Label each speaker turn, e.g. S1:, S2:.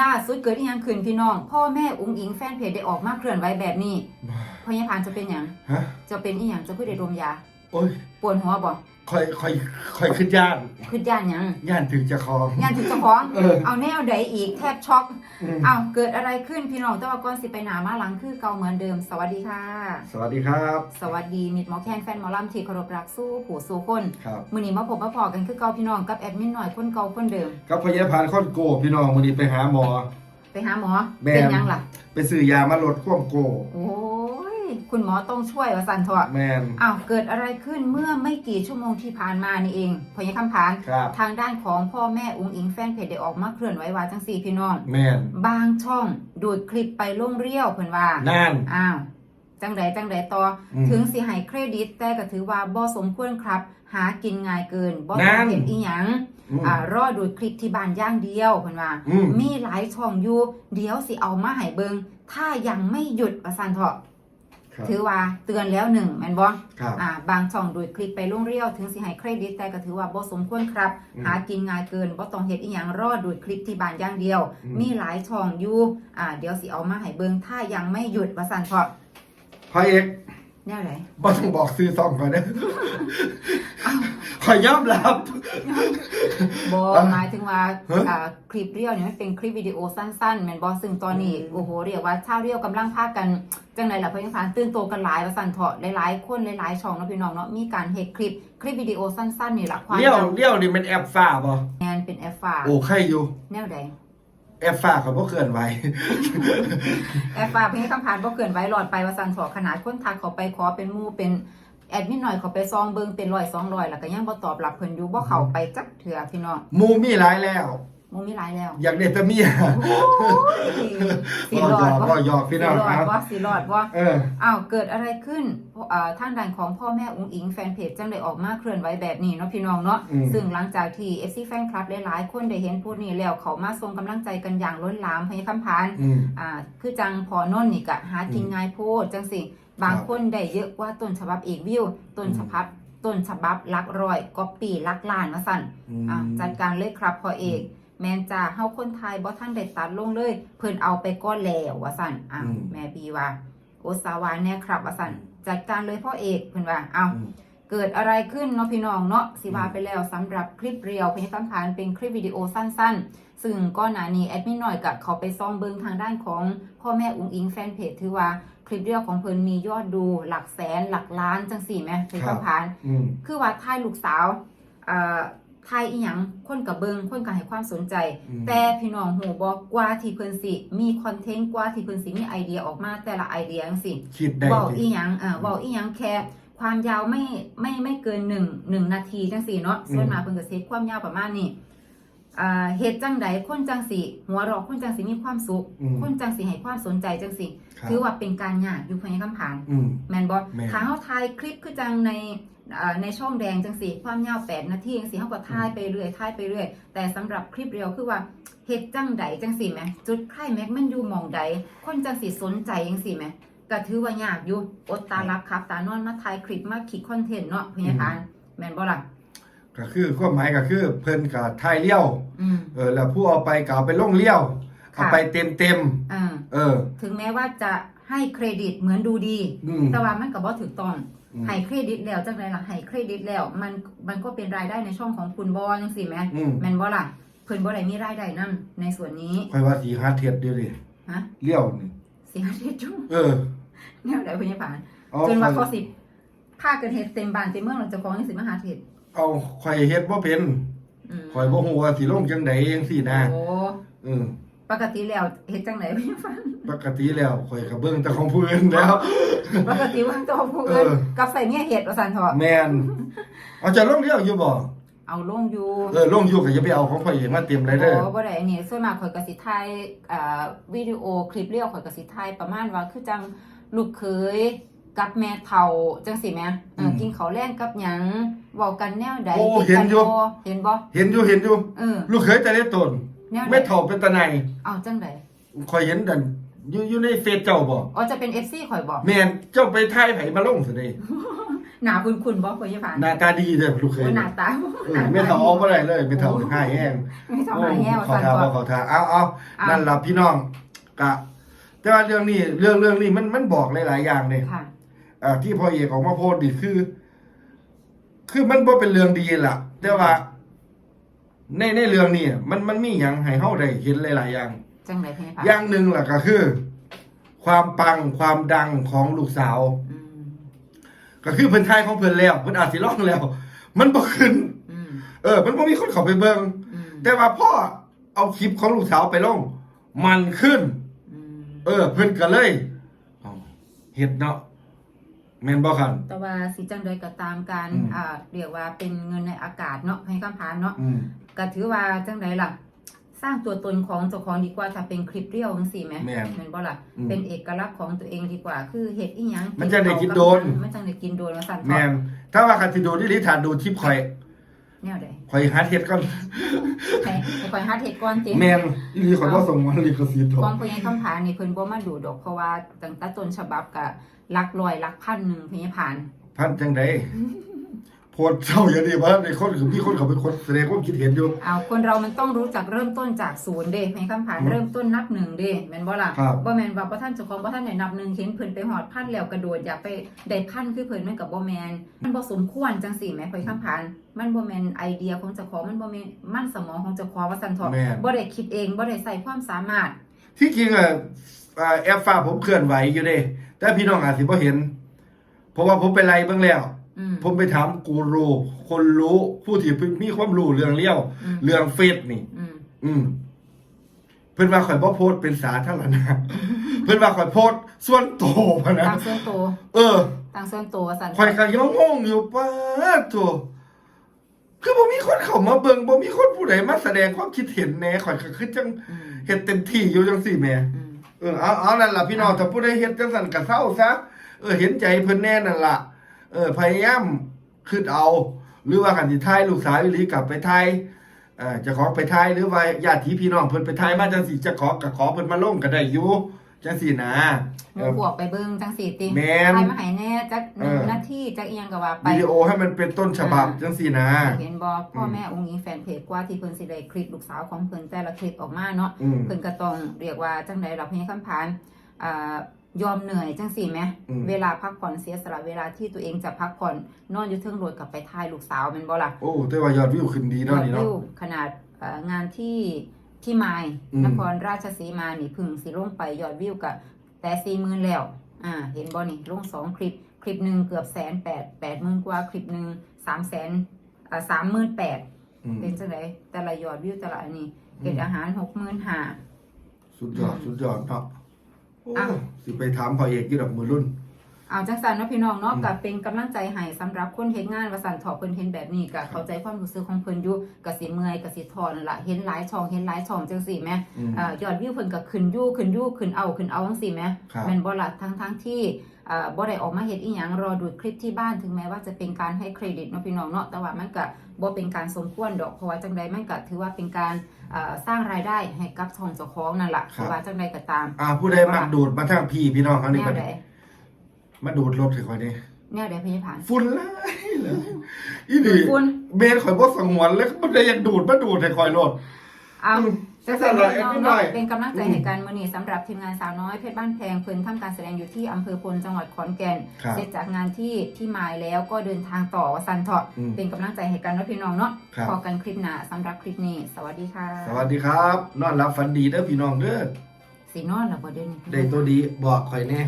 S1: ล่าสุดเกิดอีหยังขึ้นพี่น้อง พ่อแม่อุ้งอิงแฟนเพจได้ออกมาเคลื่อนไหวแบบนี้พยาพานจะเป็นหยัง
S2: ฮะ
S1: จะเป็นอีหยังจะคือได้ดมยา
S2: โอ้ย
S1: ปวดหัวบ่
S2: คอยคอยคอยขึ้นย่าน
S1: คือย่านหยัง
S2: ย่านถึงจะคอง
S1: ย่านถึงเจ้าของ
S2: เออ
S1: เอาแนวใดอีกแทบช็อก
S2: อืม
S1: เอาเกิดอะไรขึ้นพี่น้องแต่ว่าก่อนสิไปหนามาหลังคือเก่าเหมือนเดิม สวัสดีค่ะ
S2: สวัสดีครับ
S1: สวัสดีมิดหมอแคนแฟนหมอลำที่เคารพรักสู้ผู้สู้คน
S2: ครับ
S1: มื้อนี้มาพบมาพอกันคือเก่าพี่น้องกับแอดมินหน่อยคนเก่าคนเดิม
S2: กับพยาพานค้อนโกพี่น้องวันนี้ไปหาหมอ
S1: ไปหาหมอ
S2: แม่น
S1: เป็นหยังล่ะ
S2: ไปซื้อยามาลดความโก
S1: โอ้ย คุณหมอต้องช่วยว่าสันเถอะ
S2: แมน
S1: อ้าวเกิดอะไรขึ้นเมื่อไม่กี่ชั่วโมงที่ผ่านมานี่เองพยาคำพาน
S2: ครับ
S1: ทางด้านของพ่อแม่อุ้งอิงแฟนเพจได้ออกมาเคลื่อนไหวว่าจังสี่พี่น้อง
S2: แมน
S1: บางช่องดูดคลิปไปลงเรียวเพิ่นว่า
S2: นั่น
S1: อ้าวจังใดจังใดต่ออ
S2: ม
S1: ถึงสิให้เครดิต แต่ก็ถือว่าบ่สมควรครับ หากินง่ายเกินบ่
S2: นั่
S1: ต้อง
S2: น
S1: เห็นอีหยัง
S2: อืม
S1: อ่ารอดูดคลิปที่บ้านอย่างเดียวเพิ่นว่า
S2: อืม
S1: มีหลายช่องอยู่ เดี๋ยวสิเอามาให้เบิงถ้ายังไม่หยุดประสันเถาะ
S2: ครับ
S1: ถือว่าเตือนแล้วหนึ่งแม่นบ่
S2: ครับ
S1: อ่าบางช่องดูดคลิปไปลงเรียวถึงสิให้เครดิตแต่ก็ถือว่าบ่สมควรครับ
S2: อืม
S1: หากินง่ายเกินบ่ต้องเฮ็ดอีหยังรอดูดคลิปที่บ้านอย่างเดียว
S2: อืม
S1: มีหลายช่องอยู่อ่าเดี๋ยวสิเอามาให้เบิงถ้ายังไม่หยุดประสันเถาะ
S2: พระเอก
S1: แนวไหน
S2: บ่ต้องบอกซื้อซองก่อนนะขอยยอมรับ
S1: บ
S2: อะ
S1: หมายถึงว่า
S2: ฮะ
S1: อ่าคลิปเรียวเนี่ยมันเป็นคลิปวิดีโอสั้นๆแมนบอซึ่งตอนนี้
S2: อืม
S1: โอ้โหเรียกว่าชาวเรียวกำลังพากันจังไรล่ะเพื่อนพานตื่นตัวกันหลายว่าสั่นเถาะหลายๆคนหลายๆช่องเนาะพี่น้องเนาะมีการเฮ็ดคลิปคลิปวิดีโอสั้นๆนี่แหละความ
S2: เลี้ยว
S1: ยาว
S2: เลี้ยวนี่มันแอปฟ้าบ่
S1: แมนเป็นแอฟฟ้า
S2: โอ้ใครอยู่
S1: แนวใด
S2: แอปฟ้าเขาบ่เคลื่อนไหว
S1: แอฟฟ้าเพื่อนคำพานบ่เกินไว้หลอดไปว่าสั่นเถาะขนาดคนทักเขาไปขอเป็นหมู่เป็นแอดมินหน่อยเขาไปซองเบิงเป็นร้อยสองร้อยแล้วก็ยังบ่ตอบรับเพิ่นอยู่บ่เข้าไปจักเถื่อพี่น้อง
S2: หมูมีหลายแล้ว
S1: ห มูมีหลายแล้ว
S2: อยากได้แต่เมีย
S1: สีหลอด
S2: ก็หยอกพี่น้อง
S1: สีหลอด
S2: ครับ
S1: ว่าสีหลอดว่า
S2: เออ
S1: อ้าวเกิดอะไรขึ้นอ่าทางด้านของพ่อแม่อุ้งอิงแฟนเพจจังได้ออกมาเคลื่อนไหวแบบนี้เนาะพี่น้องเนาะ
S2: อืม
S1: ซึ่งหลังจากที่ FC แฟนคลับหลายๆคนได้เห็นพูดนี้แล้วเขามาส่งกำลังใจกันอย่างล้นหลามพยาคำพาน
S2: อืม
S1: อ่าคือจังพอนนท์นี่กะหากินง่ายโพดจังสิบาง
S2: ครับ
S1: คนได้เยอะกว่าต้นฉบับเอกวิวต้น
S2: อืม
S1: ฉบับต้นฉบับหลักร้อยก็ปีหลักล้านมาสั่น
S2: อืม
S1: อะจัดการเลยครับพ่อเอก แมนจ่าเฮาคนไทยบ่ท่านได้ตัดลงเลย เพิ่นเอาไปก้อนแล้วว่าสั่นอ้าว
S2: อืม
S1: แม่ปีว่า โอสาวาแน่ครับว่าสั่นจัดการเลยพ่อเอกเพิ่นว่าอ้าว
S2: อืม
S1: เกิดอะไรขึ้นเนาะพี่น้องเนาะสิว่า
S2: อืม
S1: ไปแล้วสำหรับคลิปเรียวเพญสัมพันธ์เป็นคลิปวิดีโอสั้นๆ ซึ่งก้อนหน้านี้แอดมินหน่อยกับเขาไปซ่องเบิงทางด้านของพ่อแม่อุ้งอิงแฟนเพจถือว่าคลิปเรียวของเพิ่นมียอดดูหลักแสนหลักล้านจังสี่ไหมเพญสัมพันธ์
S2: อืม
S1: คือว่าทายลูกสาวเอ่อ ทายอีหยังคนกับเบิงคนกับให้ความสนใจ
S2: อืม
S1: แต่พี่น้องหูบอกกว่าที่เพิ่นสิ มีคอนเทนต์กว่าที่เพิ่นสิมีไอเดียออกมาแต่ละไอเดียจังซี่
S2: คิดได้
S1: เว้า
S2: จ
S1: อี
S2: ริง
S1: หยังเอ่อเว้าอีหยังแค่ความยาวไม่ไม่ไม่เกินหนึ่งหนึ่งนาทีจังซี่เนาะส่วนมากเพิ่นก็สิเฮ็ดความยาวประมาณนี้อ่าเฮ็ดจังใดคนจังสิหัวเราะคนจังสิมีความสุข
S2: อืม
S1: คนจังสิให้ความสนใจจังสิ
S2: ครับ
S1: ถือว่าเป็นการยากอยู่ภายในคำผาน
S2: อืม
S1: แมนบอ
S2: แม่น
S1: ถ้าเขาถ่ายคลิปคือจังในเอ่อ ในช่องแดงจังสีความยาวแปดนาทีจังสีเขาก็ถ่ายไปเรื่อยถ่ายไปเรื่อย แต่สำหรับคลิปเรียวคือว่าเฮ็ดจังใดจังสีไหมจุดไข่แม็กมันอยู่หมองใดคนจังสีสนใจจังสีไหมก็ถือว่ายากอยู่อดตารับครับตานอนมาถ่ายคลิปมาคิดคอนเทนต์เนาะพยาบาลแมนบ่ล่ะ
S2: ก็คือความหมายก็คือเพิ่นก็ทายเลี้ยว
S1: อืม
S2: เออแล้วผู้เอาไปก็เอาไปลงเลี้ยว
S1: ค่ะ
S2: เอาไปเต็มเต็ม
S1: อ่า
S2: ๆเออ
S1: ถึงแม้ว่าจะให้เครดิตเหมือนดูดี
S2: อืม
S1: แต่ว่ามันก็บ่ถูกต้อง
S2: อืม
S1: ให้เครดิตแล้วจังไรล่ะให้เครดิตแล้ว มันมันก็เป็นรายได้ในช่องของคุณบอจังสิแหม
S2: อืม
S1: แม่นบ่ล่ะเพิ่นบ่ได้มีรายได้นํในส่วนนี้
S2: ค่อยว่าสีหาเทียดเดียวดิ
S1: ฮะ
S2: เลี้ยวนี่
S1: เสียเฮ็ดจุง
S2: เออ
S1: แนวใดเพิ่นจะผ่าน
S2: เอา
S1: จนว่า
S2: ค่
S1: เขา
S2: อย
S1: สิพากันเฮ็ดเต็มบ้านเต็มเมืองแล้วเจ้าของยังสิมาหาเฮ็ด
S2: เอาข่อยเฮ็ดบ่เป็น
S1: อืม
S2: ข่อยบ่ฮู้ว่าสิลงจังไดจังซี่นะ
S1: โอ้
S2: อืม
S1: ปกติแล้วเฮ็ดจังไดเพิ่นฟัง
S2: ปกติแล้วข่อยก็เบิ่งแต่ของผู้อื่นแล้ว
S1: ปกติว่าตัวผู้อื่น
S2: เออ
S1: กับใส่เนี่ยเฮ็ดว่าซั่นเถาะ
S2: แม่นเอาจะลงเลี้ยวอยู่บ่
S1: เอาลงอยู่
S2: เออลงอยู่ก็อย่าไปเอาของข่อยเองมาเต็มเลยเด้อ
S1: โอ้บ่ได้อันนี้ส่วนมากข่อยก็สิถ่ายอ่าวิดีโอคลิปเรียวข่อยก็สิถ่ายประมาณว่าคือจังลูกเขยกับแม่เฒ่าจังสิแหม่เออ
S2: ม
S1: กินข้าวแลงกับหยังเว้ากันแนวใด
S2: โอ้
S1: คิดกั
S2: เห็นอยู่
S1: บ่เห็นบ่
S2: เห็นอยู่เห็นอยู่
S1: เออ
S2: ลูกเคยแต่ได้ตน
S1: แนวใด
S2: แม่เฒ่าเป็นตาใน
S1: เอาจังได
S2: ข่อยเห็นดันอยู่อยู่ในเฟซเจ้าบ่
S1: อ๋อจะเป็น FC ข่อยบ่
S2: แม่นเจ้าไปถ่ายไผมาลงสิเด้
S1: หนาคุณคุณบอกพยาบาล
S2: หน้าตาดีเด้อลูกเคย
S1: โอ้หน้าตา
S2: เออไม่เท่าเอาบ่ได้เลยไม่เท่าหายแห้ง
S1: ไม่ทำหายแย่ว่า
S2: เขา
S1: สัน
S2: ทา
S1: ก่อ
S2: ว่านเขาทาเอาเอา
S1: อะ
S2: นั่นล่ะพี่น้องกะแต่ว่าเรื่องนี้เรื่องเรื่องนี้มันมันบอกหลาย ๆ อย่างเลย
S1: ค่ะ
S2: อ่าที่พ่อเอกออกมาโพสต์นี่คือ คือมันบ่เป็นเรื่องดีล่ะ แต่ว่า ในในเรื่องนี้มันมันมีหยังให้เฮาได้เห็นหลาย ๆ อย่าง
S1: จังไรพยาบาล
S2: อย่างหนึ่งล่ะก็คือ ความปังความดังของลูกสาว
S1: อืม
S2: ก็คือเพิ่นทายของเพิ่นแล้วเพิ่นอาจสิร้องแล้ว มันบ่ขึ้น
S1: อืม
S2: เออ มันบ่มีคนเข้าไปเบิ่ง
S1: อืม
S2: แต่ว่าพ่อเอาคลิปของลูกสาวไปลงมันขึ้น
S1: อืม
S2: เออ เพิ่นก็เลยเอาเฮ็ดเนาะ แม่นบ่คัน
S1: แต่ว่าสิจังใดก็ตามการ
S2: อืม
S1: อ่าเรียกว่าเป็นเงินในอากาศเนาะให้คำพานเนาะ
S2: อืม
S1: ก็ถือว่าจังใดล่ะ สร้างตัวตนของเจ้าของดีกว่าถ้าเป็นคลิปเรียวจังซี่แหม
S2: แม่น
S1: แม่นบ่ล่ะ
S2: อืม
S1: เป็นเอกลักษณ์ของตัวเองดีกว่า คือเฮ็ดอีหยัง
S2: มันจะได้กินโดน
S1: มันจังได้กินโดนว่าซั่น
S2: แม่นถ้าว่าคันสิดูที่ลิทานดูคลิปข่อย
S1: แนวใด
S2: ข่อยหาเฮ็ดก่อน
S1: ให้ให้ข่อยหาเฮ็ดก่อนติ
S2: แม่นอีหลีข่อยบ่ส่งมันลิขสิทธิ์
S1: ก่อนพ่อใหญ่คำผานนี่เพิ่นบ่มาดูดอกเพราะว่าตั้งแต่ต้นฉบับก็หลักร้อยหลักพันหนึงพญาผาน
S2: พันจังได โพดเจ้าอย่างนี้ว่าในคนคือมีคนเขาเป็นคนแสดงความคิดเห็นอยู่
S1: เอาคนเรามันต้องรู้จักเริ่มต้นจากศูนย์เด้พญาคำผาน
S2: อืม
S1: เริ่มต้นนับหนึ่งเด้แม่นบ่ล่ะ
S2: ครับ
S1: บ่แม่นว่าบ่ท่านเจ้าของบ่ท่านได้นับหนึ่งเห็นเพิ่นไปหอดพันแล้วกระโดดอยากไปได้พันคือเพิ่นมันก็บ่แม่นมันบ่สมควรจังซี่แหมพญาคำผานมันบ่แม่นไอเดียของเจ้าของมันบ่แม่นมันสมองของเจ้าของว่าซั่นเถาะ
S2: แม่น
S1: บ่ได้คิดเองบ่ได้ใส่ความสามารถ
S2: ที่จริงอะอ่าแอปฟ้าผมเคลื่อนไหวอยู่เด้ แต่พี่น้องอาจสิบ่เห็น เพราะว่าผมไปไล่เบิ่งแล้ว
S1: อืม
S2: ผมไปถามกูรูคนรู้ผู้ที่มีความรู้เรื่องเลี้ยว
S1: อืม
S2: เรื่องเฟซนี่
S1: อืม
S2: อืม เพิ่นว่าข่อยบ่โพสต์เป็นสาธารณะ เพิ่นว่าข่อยโพสต์ส่วนโตวพะนะ
S1: ตามส่วนตัว
S2: เออ
S1: ตามส่วนตัวว่าซั่น
S2: ข่อยก็ยังงงอยู่ป้าดโตคือบ่มีคนเข้ามาเบิ่งบ่มีคนผู้ใดมาแสดงความคิดเห็นแหน่ข่อยก็คือจัง
S1: อืม
S2: เฮ็ดเต็มที่อยู่จังซี่แหม
S1: อืม
S2: เออเอาเอานั่นล่ะพี่น้องถ้าผู้ใดเฮ็ดจังซั่นก็เศร้าซะเออเห็นใจเพิ่นแน่นั่นล่ะ เออพยายามคิดเอา หรือว่ากันสิทายลูกสาวอีหลีกลับไปทายเอ่อเจะของไปทายหรือว่าญาติพี่น้องเพิ่นไปทายมาจังสิจะขอก็ขอเพิ่นมาลงก็ได้อยู่จังซี่นะ
S1: หมู่พวกไปเบิ่งจังสี่ติ
S2: แม่น
S1: ใครมาให้แน่จักหนึ่ง
S2: เออ
S1: นาทีจักอีหยังก็ว่าไป
S2: วิดีโอให้มันเป็นต้นฉบับจังซี่นะ
S1: เห็นบ่พ่อแม่องค์หญิงแฟนเพจกว่าที่เพิ่นสิได้คลิปลูกสาวของเพิ่นแต่ละคลิปออกมาเนาะ
S2: อืม
S1: เพิ่นก็ต้องเรียกว่าจังได๋ล่ะพี่คำพานอ่า ยอมเหนื่อยจังสี่แหม
S2: อืม
S1: เวลาพักผ่อนเสียสละเวลาที่ตัวเองจะพักผ่อนนอนอยู่เทิงรถกลับไปถ่ายลูกสาวแม่นบ่ล่ะ
S2: โอ้แต่ว่ายอดวิวขึ้นดีเนาะนี่
S1: ยอ
S2: เนาะ
S1: ดวิวขนาดเอ่องานที่ที่มาย
S2: อืม
S1: นครราชสีมานี่เพึ่งสิลงไปยอดวิวกับแต่สี่หมื่นแล้วอ่าเห็นบ่นี่ลงสองคลิป คลิปหนึ่งเกือบแสนแปดแปดหมื่นกว่าคลิปหนึ่งสามแสนอ่าสามหมื่นแปด
S2: อืม
S1: เป็นจังไดแต่ละยอดวิวแต่ละอันนี้เก็ดอาหารหกหมื่นห้า
S2: สุดยอดสุดยอดเนาะ โอ้
S1: อะ
S2: สิไปถามพ่อเอกอยู่ดอกมือรุ่น
S1: เอาจังสันเนาะพี่น้องเนาะ
S2: อืม
S1: กับเป็นกำลังใจให้สำหรับคนเฮ็ดงานว่าสันถอเพิ่นเห็นแบบนี้ก็เข้าใจความรู้สึกของเพิ่นอยู่ก็สิเมื่อยก็สิทอนั่นล่ะเห็นหลายช่องเห็นหลายช่องจังซี่แหม
S2: อืม
S1: อ่ายอดวิวเพิ่นก็ขึ้นอยู่ขึ้นอยู่ขึ้นเอาขึ้นเอาจังซี่แหม
S2: ครับ
S1: แม่นบ่ล่ะทั้งทั้งที่อ่า บ่ได้ออกมาเฮ็ดอีหยังรอดูคลิปที่บ้านถึงแม้ว่าจะเป็นการให้เครดิตเนาะพี่น้องเนาะแต่ว่ามันก็บ่เป็นการสมควรดอกเพราะว่าจังใดมันก็ถือว่าเป็นการอ่าสร้างรายได้ให้กับช่องเจ้าของนั่นล่ะ
S2: ครับ
S1: เพราะว่าจังใดก็ตาม
S2: อ่าผู้ใดมักดูดมาทางพี่พี่น้องเขา
S1: แน
S2: นี่
S1: ว
S2: บัด
S1: ใด
S2: นี้มาดูดรถให้ข่อยนี่
S1: แนวใดพยาผาน
S2: ฝุ่นหลายเลยอีนี่
S1: คุณ
S2: เบนข่อยบ่สงวนเลยมันได้อยากดูดมาดูดให้ข่อยรถ
S1: เอา
S2: อืม
S1: จะใส่น้อง
S2: นิดหน่
S1: เนาะ
S2: อย
S1: เป็นกำลังใจ
S2: อืม
S1: ให้กันมื้อนี้สำหรับทีมงานสาวน้อยเพชรบ้านแพงเพิ่นทำการแสดงอยู่ที่อำเภอพลจังหวัดขอนแก่น
S2: ครับ
S1: เสร็จจากงานที่ที่หมายแล้วก็เดินทางต่อวสันเถาะ
S2: อืม
S1: เป็นกำลังใจให้กันเนาะพี่น้องเนาะ
S2: ครับ
S1: พอกันคลิปหน้าสำหรับคลิปนี้ สวัสดีค่ะ
S2: สวัสดีครับ นอนรับฝันดีเด้อพี่น้องเด้อ
S1: สีนอนแล้วบ่เดิน
S2: ได้ตัวดีบอกข่อยแน่